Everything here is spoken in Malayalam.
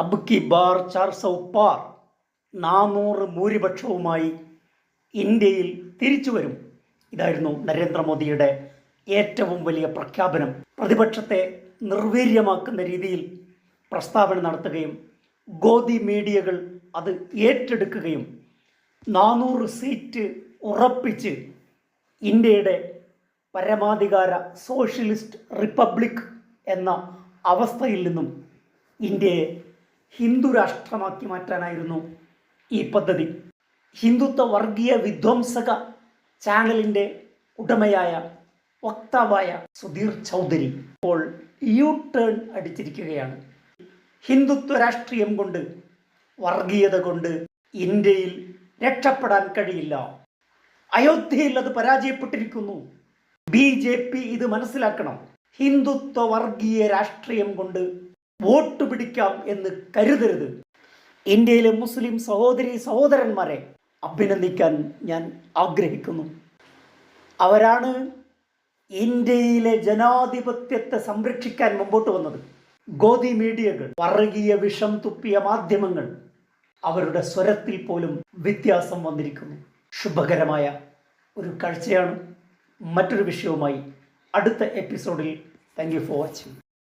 അബ് കി ബാർ ചാർ സൗപ്പാർ പാർ നാനൂറ് ഭൂരിപക്ഷവുമായി ഇന്ത്യയിൽ തിരിച്ചു വരും. ഇതായിരുന്നു നരേന്ദ്രമോദിയുടെ ഏറ്റവും വലിയ പ്രഖ്യാപനം. പ്രതിപക്ഷത്തെ നിർവീര്യമാക്കുന്ന രീതിയിൽ പ്രസ്താവന നടത്തുകയും ഗോദി മീഡിയകൾ അത് ഏറ്റെടുക്കുകയും നാനൂറ് സീറ്റ് ഉറപ്പിച്ച് ഇന്ത്യയുടെ പരമാധികാര സോഷ്യലിസ്റ്റ് റിപ്പബ്ലിക് എന്ന അവസ്ഥയിൽ നിന്നും ഇന്ത്യയെ ഹിന്ദു രാഷ്ട്രമാക്കി മാറ്റാനായിരുന്നു ഈ പദ്ധതി. ഹിന്ദുത്വ വർഗീയ വിധ്വംസക ചാനലിന്റെ ഉടമയായ വക്താവായ സുധീർ ചൗധരി ഇപ്പോൾ യു ടേൺ അടിച്ചിരിക്കുകയാണ്. ഹിന്ദുത്വ രാഷ്ട്രീയം കൊണ്ട് വർഗീയത കൊണ്ട് ഇന്ത്യയിൽ രക്ഷപ്പെടാൻ കഴിയില്ല. അയോധ്യയിൽ അത് പരാജയപ്പെട്ടിരിക്കുന്നു. ബി ജെ പി ഇത് മനസ്സിലാക്കണം. ഹിന്ദുത്വ വർഗീയ രാഷ്ട്രീയം കൊണ്ട് വോട്ട് പിടിക്കാം എന്ന് കരുതരുത്. ഇന്ത്യയിലെ മുസ്ലിം സഹോദരി സഹോദരന്മാരെ അഭിനന്ദിക്കാൻ ഞാൻ ആഗ്രഹിക്കുന്നു. അവരാണ് ഇന്ത്യയിലെ ജനാധിപത്യത്തെ സംരക്ഷിക്കാൻ മുമ്പോട്ട് വന്നത്. ഗോതി മീഡിയകൾ വർഗീയ വിഷം തുപ്പിയ മാധ്യമങ്ങൾ അവരുടെ സ്വരത്തിൽ പോലും വ്യത്യാസം വന്നിരിക്കുന്നു. ശുഭകരമായ ഒരു കാഴ്ചയാണ് മറ്റൊരു വിഷയവുമായി അടുത്ത എപ്പിസോഡിൽ. Thank you for watching.